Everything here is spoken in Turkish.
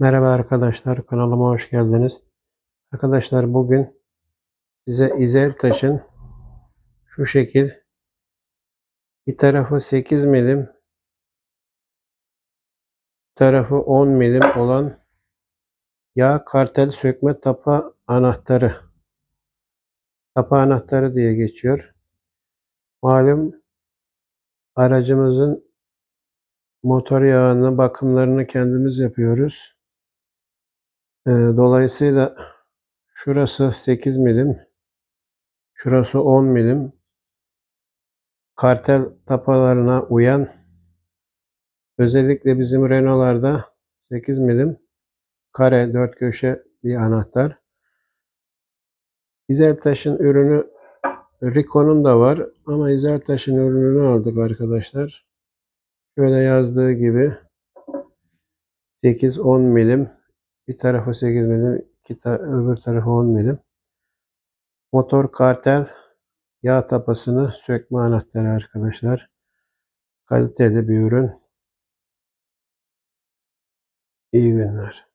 Merhaba arkadaşlar, kanalıma hoş geldiniz. Arkadaşlar bugün size İzel taşın şu şekil bir tarafı 8 milim, tarafı 10 milim olan yağ kartel sökme tapa anahtarı. Tapa anahtarı diye geçiyor. Malum aracımızın motor yağını bakımlarını kendimiz yapıyoruz. Ee, Dolayısıyla şurası 8 milim, şurası 10 milim. Kartel tapalarına uyan özellikle bizim Renault'larda 8 milim kare dört köşe bir anahtar. İzeltaş'ın ürünü Ricoh'nun da var ama İzeltaş'ın ürününü aldık arkadaşlar. Şöyle yazdığı gibi 8-10 milim bir tarafı 8 milim iki ta öbür tarafı 10 milim. Motor kartel yağ tapasını sökme anahtarı arkadaşlar. Kaliteli bir ürün. İyi günler.